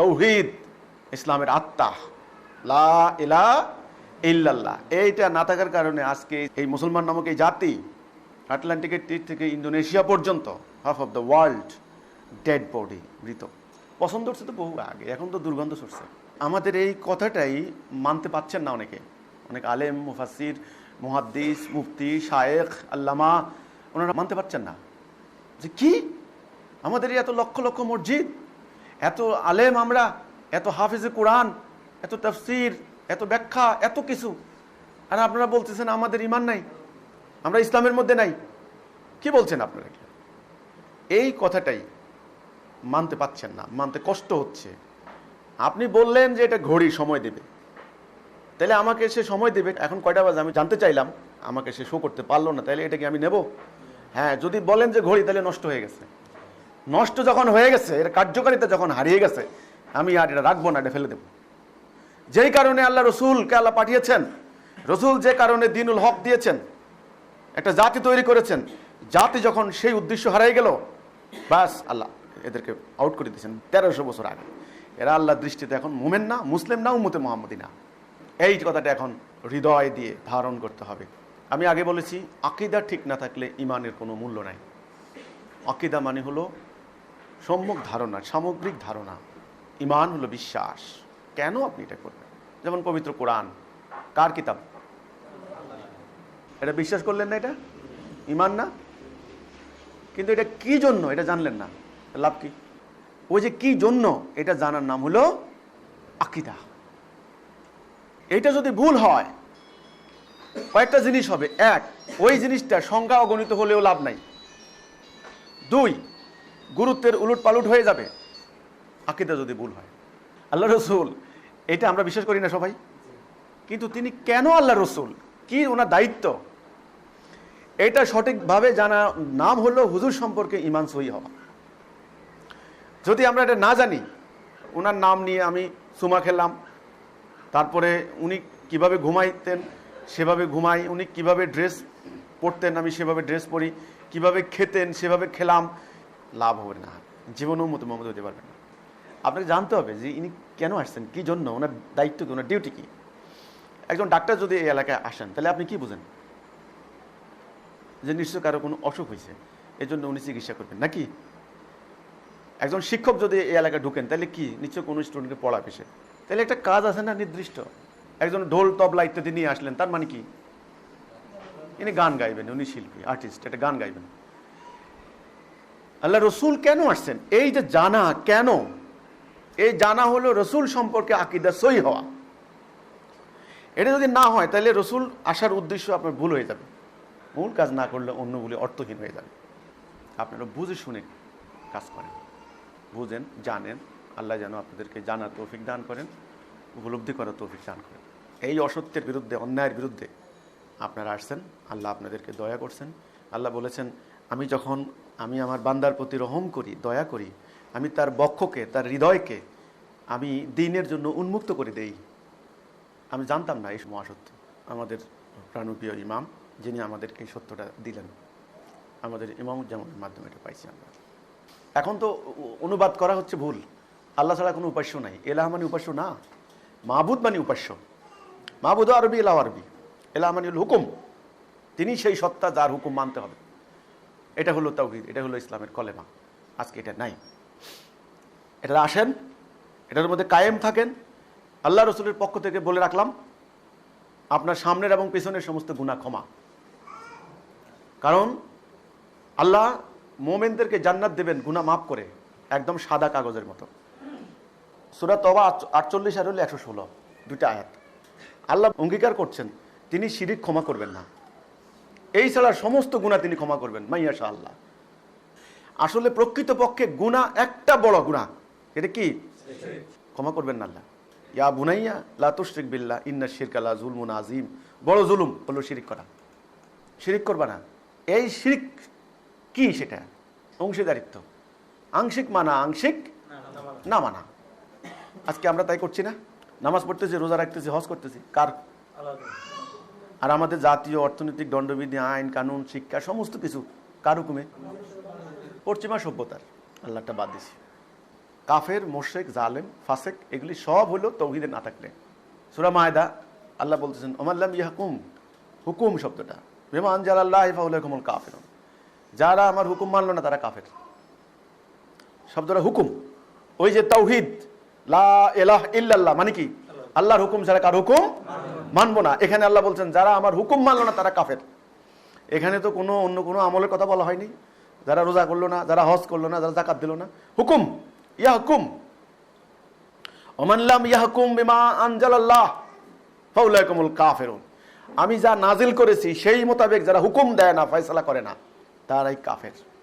তৌহিদ, ইসলামের আত্মা। লা ইলা ইল্লাল্লাহ। এইটা না থাকার কারণে আজকে এই মুসলমান নামক এই জাতি আটলান্টিকের তীর থেকে ইন্দোনেশিয়া পর্যন্ত half of the world dead body মৃত। পছন্দ হচ্ছে তো বহু আগে, এখন তো দুর্গন্ধ ছড়ছে। আমাদের এই কথাটাই মানতে পাচ্ছেন না অনেকে। অনেক আলেম মুফাসির মুহাদ্দিস, মুফতি, শায়েখ, আল্লামা, ওনারা মানতে পারছেন না। যে কি? আমাদের এত লক্ষ লক্ষ মসজিদ এত আলেম আমরা, এত হাফিজে কোরআন, এত তফসির, এত ব্যাখ্যা, এত কিছু। আর আপনারা বলতেছেন আমাদের ইমান নাই, আমরা ইসলামের মধ্যে নাই। কি বলছেন আপনারা এই কথাটাই মানতে পাচ্ছেন না, মানতে কষ্ট হচ্ছে। আপনি বললেন যে এটা ঘড়ি, সময় দেবে। তাহলে আমাকে সে সময় দেবে, এখন কয়টা বাজে? আমি জানতে চাইলাম, আমাকে সে শো করতে পারল না, তাহলে এটা কি আমি নেব? হ্যাঁ যদি বলেন যে ঘড়ি, তাহলে নষ্ট হয়ে গেছে। নষ্ট যখন হয়ে গেছে, এর কার্যকারিতা যখন হারিয়ে গেছে, আমি আর এটা রাখব না, এটা ফেলে দেবো। যেই কারণে আল্লাহ রসুলকে আল্লাহ পাঠিয়েছেন, রসুল যে কারণে দিনুল হক দিয়েছেন, একটা জাতি তৈরি করেছেন, জাতি যখন সেই উদ্দেশ্য হারাই গেল, বাস আল্লাহ এদেরকে আউট করে দিয়েছেন তেরোশো বছর আগে। এরা আল্লাহর দৃষ্টিতে এখন মোমেন না, মুসলিম না, উম্মতে মোহাম্মদী না। এই কথাটা এখন হৃদয় দিয়ে ধারণ করতে হবে। আমি আগে বলেছি, আকিদা ঠিক না থাকলে ইমানের কোনো মূল্য নাই। আকিদা মানে হলো সম্যক ধারণা, সামগ্রিক ধারণা, ইমান হলো বিশ্বাস। কেন আপনি এটা করবেন যেমন পবিত্র কোরআন, কার কিতাব? এটা বিশ্বাস করলেন না এটা? ইমান না? কিন্তু এটা কি জন্য? এটা জানলেন না। লাভ কি? ওই যে কি জন্য? এটা জানার নাম হলো আকিদা। এটা যদি ভুল হয়, কয়েকটা জিনিস হবে। এক, ওই জিনিসটা সংখ্যা অগণিত হলেও লাভ নাই। দুই গুরুত্বের উলুট পালুট হয়ে যাবে। আকিদা যদি ভুল হয়। আল্লাহ রসুল, এটা আমরা বিশ্বাস করি না সবাই। কিন্তু তিনি কেন আল্লাহ রসুল? কি ওনার দায়িত্ব? এটা সঠিকভাবে জানা নাম হলো হুজুর সম্পর্কে ইমান সহি হওয়া। যদি আমরা এটা না জানি, ওনার নাম নিয়ে আমি সুমা খেলাম তারপরে উনি কীভাবে ঘুমাইতেন, সেভাবে ঘুমাই, উনি কীভাবে ড্রেস পরতেন, আমি সেভাবে ড্রেস পরি। কীভাবে খেতেন, সেভাবে খেলাম। লাভ হবে না, জীবনেও মতো মমত হতে পারবে না। আপনাকে জানতে হবে যে ইনি কেন আসছেন, কি জন্য, ওনার দায়িত্ব কি, ওনার ডিউটি কি? একজন ডাক্তার যদি এই এলাকায় আসেন, তাহলে আপনি কি বুঝেন? যে নিশ্চয় কারও কোনো অসুখ হয়েছে এই জন্য উনি চিকিৎসা করবেন, নাকি? একজন শিক্ষক যদি এই এলাকায় ঢুকেন, তাহলে কি? নিশ্চয় কোনো স্টুডেন্টকে পড়াবে সে তাহলে একটা কাজ আছে না নির্দিষ্ট? একজন ঢোল তবলা ইত্যাদি নিয়ে আসলেন, তার মানে কি? ইনি গান গাইবেন, উনি শিল্পী, আর্টিস্ট, একটা গান গাইবেন। আল্লাহ রসুল কেন আসছেন? এই যে জানা কেন? এই জানা হলো রসুল সম্পর্কে আকিদা সই হওয়া। এটা যদি না হয়, তাহলে রসুল আসার উদ্দেশ্য আপনার ভুল হয়ে যাবে। মূল কাজ না করলে অন্যগুলি অর্থহীন হয়ে যাবে। আপনারা বুঝে শুনে কাজ করেন। বুঝেন, জানেন, আল্লাহ যেন আপনাদেরকে জানার তৌফিক দান করেন, উপলব্ধি করার তৌফিক দান করেন। এই অসত্যের বিরুদ্ধে, অন্যায়ের বিরুদ্ধে আপনারা আসছেন। আল্লাহ আপনাদেরকে দয়া করছেন। আল্লাহ বলেছেন, আমি যখন আমি আমার বান্দার প্রতি রহম করি, দয়া করি। আমি তার বক্ষকে, তার হৃদয়কে আমি দিনের জন্য উন্মুক্ত করে দেই। আমি জানতাম না এই মহাসত্য। আমাদের প্রাণপ্রিয় ইমাম, যিনি আমাদের এই সত্যটা দিলেন। আমাদের ইমামুজ্জামানের মাধ্যমে এটা পাইছি আমরা। এখন তো অনুবাদ করা হচ্ছে ভুল। আল্লাহ ছাড়া কোনো উপাস্য নাই। এলাহ মানে উপাস্য না। মাহবুদ মানে উপাস্য। মাহবুদ আরবি, এলাহ আরবি। এলাহ মানে হুকুম। তিনি সেই সত্তা যার হুকুম মানতে হবে। এটা হলো তাওহিদ, এটা হলো ইসলামের কলেমা। আজকে এটা নাই। এটা আসেন এটার মধ্যে কায়েম থাকেন। আল্লাহ রসুলের পক্ষ থেকে বলে রাখলাম, আপনার সামনের এবং পেছনের সমস্ত গুণা ক্ষমা। কারণ আল্লাহ মোমেনদেরকে জান্নাত দেবেন গুণা মাফ করে, একদম সাদা কাগজের মতো। সুরা তবা আটচল্লিশ আর হলো একশো ষোলো, দুইটা আয়াত। আল্লাহ অঙ্গীকার করছেন, তিনি শিরিক ক্ষমা করবেন না। এই ছাড়া সমস্ত গুণা তিনি ক্ষমা করবেন, মাইয়া শাহ আল্লাহ আসলে প্রকৃতপক্ষে গুণা একটা বড় গুণা। এটা কি? ক্ষমা করবেন না আল্লাহ। ইয়া বুনাইয়া, লা বিল্লা ইন্না শিরকা লা জুলমুন আজিম বড় জুলুম হলো শিরিক করা। শিরিক করবা না। এই শিরিক কি সেটা? অংশীদারিত্ব। আংশিক মানা, আংশিক না মানা। আজকে আমরা তাই করছি না? নামাজ পড়তেছি, রোজা রাখতেছি, হজ করতেছি। কার? আর আমাদের জাতীয় অর্থনৈতিক দণ্ডবিধি, আইন, কানুন, শিক্ষা, সমস্ত কিছু কার হুকুমে পশ্চিমা সভ্যতার, আল্লাহটা বাদ দিছি। কাফের, মোশেক, জালেম, ফাসেক, এগুলি সব হলো তৌহিদে না থাকলে। সুরা মায়দা, আল্লাহ বলতেছেন ওমাল্লাম ইয়াহকুম হুকুম শব্দটা। বেমা আনজাল আল্লাহ ফাউলাকুমুল কাফের যারা আমার হুকুম মানলো না, তারা কাফের। শব্দটা হুকুম। ওই যে তৌহিদ, লা এলাহ ইল্লাল্লাহ মানে কি? আল্লাহর হুকুম ছাড়া কার হুকুম মানবো না। এখানে আল্লাহ বলছেন, যারা আমার হুকুম মানলো না, তারা কাফের। এখানে তো কোনো, অন্য কোনো আমলের কথা বলা হয়নি। যারা রোজা করল না, যারা হজ করল না, যারা জাকাত দিল না, হুকুম, ইয়া হুকুম। অমানলাম ইয়া হুকুম বিমা আনজালাল্লাহ, ফাউলাইকুমুল কাফেরুন। আমি যা নাজিল করেছি, সেই মোতাবেক যারা হুকুম দেয় না, ফয়সালা করে না, তারাই কাফের।